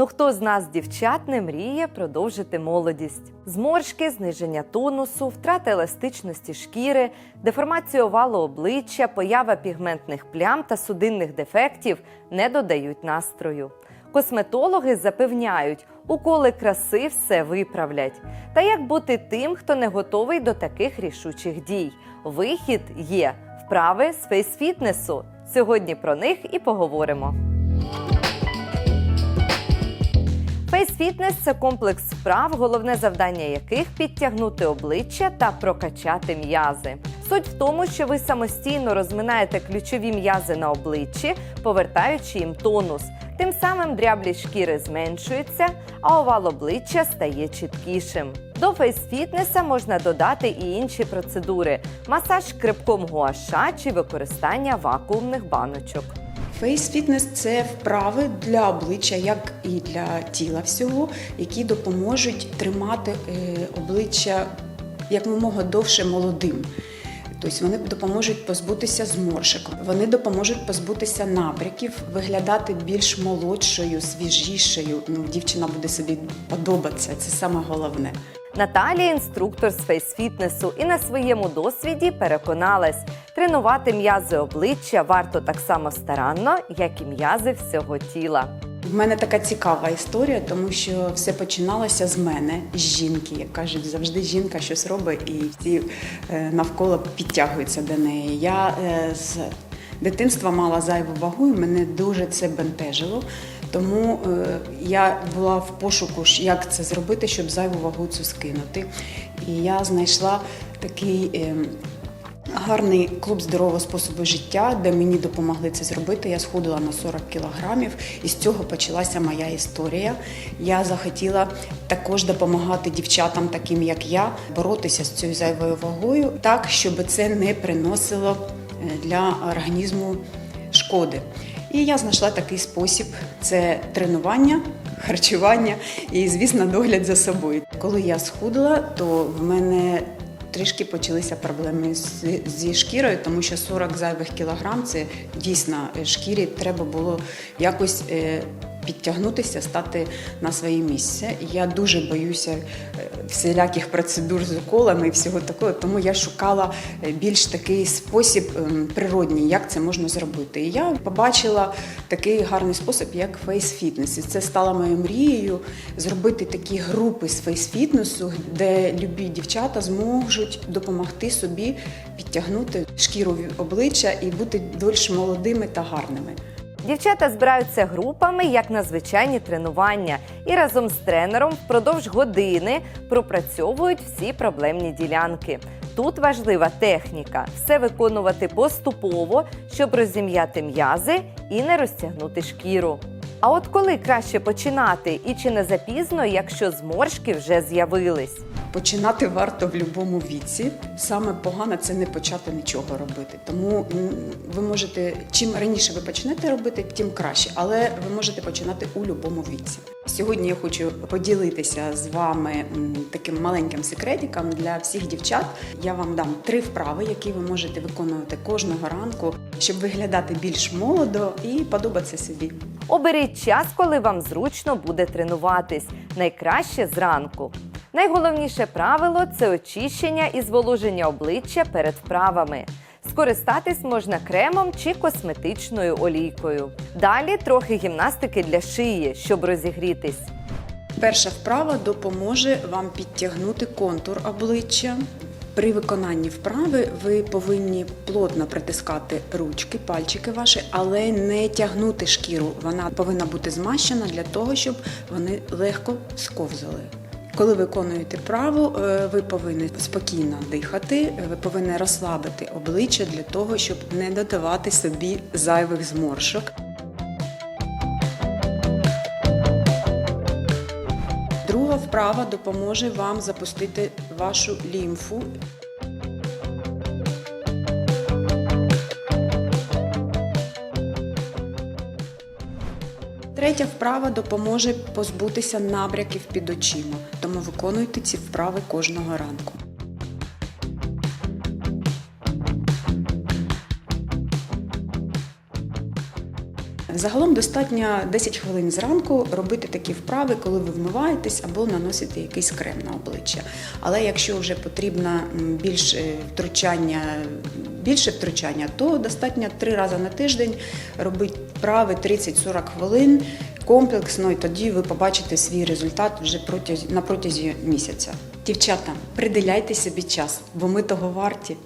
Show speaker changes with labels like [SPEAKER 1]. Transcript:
[SPEAKER 1] Ну хто з нас, дівчат, не мріє продовжити молодість? Зморшки, зниження тонусу, втрата еластичності шкіри, деформація овалу обличчя, поява пігментних плям та судинних дефектів не додають настрою. Косметологи запевняють, уколи краси все виправлять. Та як бути тим, хто не готовий до таких рішучих дій? Вихід є вправи з фейсфітнесу. Сьогодні про них і поговоримо. Фейс-фітнес це комплекс вправ, головне завдання яких підтягнути обличчя та прокачати м'язи. Суть в тому, що ви самостійно розминаєте ключові м'язи на обличчі, повертаючи їм тонус. Тим самим дряблі шкіри зменшуються, а овал обличчя стає чіткішим. До фейс-фітнеса можна додати і інші процедури: масаж крипком гуаша чи використання вакуумних баночок.
[SPEAKER 2] Фейс-фітнес це вправи для обличчя, як і для тіла всього, які допоможуть тримати е, обличчя якомога довше молодим. Тобто вони допоможуть позбутися зморшок, вони допоможуть позбутися набряків, виглядати більш молодшою, свіжішою. Ну, дівчина буде собі подобатися. Це саме головне.
[SPEAKER 1] Наталія інструктор з фейс-фітнесу і на своєму досвіді переконалась, тренувати м'язи обличчя варто так само старанно, як і м'язи всього тіла.
[SPEAKER 2] В мене така цікава історія, тому що все починалося з мене, з жінки. Як кажуть, завжди жінка щось робить, і всі е, навколо підтягуються до неї. Я е, з дитинства мала зайву вагу, і мене дуже це бентежило. Тому е, я була в пошуку, як це зробити, щоб зайву вагу цю скинути. І я знайшла такий. Гарний клуб здорового способу життя, де мені допомогли це зробити. Я схудила на 40 кілограмів, і з цього почалася моя історія. Я захотіла також допомагати дівчатам, таким як я, боротися з цією зайвою вагою, так щоб це не приносило е, для організму шкоди. І я знайшла такий спосіб: це тренування, харчування і, звісно, догляд за собою. Коли я схудла, то в мене трішки почалися проблеми зі шкірою, тому що 40 зайвих кілограм це дійсно е, шкірі треба було якось. Підтягнутися, стати на своє місце. Я дуже боюся е, всіляких процедур з уколами і всього такого, тому я шукала е, більш такий спосіб ем, природній, як це можна зробити. І я побачила такий гарний спосіб, як фейс-фітнес. І це стало моєю мрією зробити такі групи з фейс-фітнесу, де любі дівчата зможуть допомогти собі підтягнути шкіру обличчя і бути більш молодими та гарними.
[SPEAKER 1] Дівчата збираються групами як на звичайні тренування і разом з тренером впродовж години пропрацьовують всі проблемні ділянки. Тут важлива техніка все виконувати поступово, щоб розім'яти м'язи і не розтягнути шкіру. А от коли краще починати і чи не запізно, якщо зморшки вже з'явились?
[SPEAKER 2] Починати варто в будь-якому віці. Саме погано це не почати нічого робити. Тому ви можете, чим раніше ви почнете робити, тим краще. Але ви можете починати у будь-якому віці. Сьогодні я хочу поділитися з вами таким маленьким секретиком для всіх дівчат. Я вам дам три вправи, які ви можете виконувати кожного ранку, щоб виглядати більш молодо і подобатися собі.
[SPEAKER 1] Оберіть час, коли вам зручно буде тренуватись. Найкраще зранку. Найголовніше правило це очищення і зволоження обличчя перед вправами. Скористатись можна кремом чи косметичною олійкою. Далі трохи гімнастики для шиї, щоб розігрітись.
[SPEAKER 2] Перша вправа допоможе вам підтягнути контур обличчя. При виконанні вправи ви повинні плотно притискати ручки, пальчики ваші, але не тягнути шкіру. Вона повинна бути змащена для того, щоб вони легко сковзали. Коли виконуєте вправу, е, ви повинні спокійно дихати, ви повинні розслабити обличчя для того, щоб не додавати собі зайвих зморшок. Вправа допоможе вам запустити вашу лімфу. Третя вправа допоможе позбутися набряків під очима, тому виконуйте ці вправи кожного ранку. Загалом достатньо 10 хвилин зранку робити такі вправи, коли ви вмиваєтесь або наносите якийсь крем на обличчя. Але якщо вже потрібно більш е, втручання, більше втручання, то достатньо три рази на тиждень робити вправи 30-40 хвилин комплексно, і тоді ви побачите свій результат вже протязі, на протязі місяця. Дівчата, приділяйте собі час, бо ми того варті.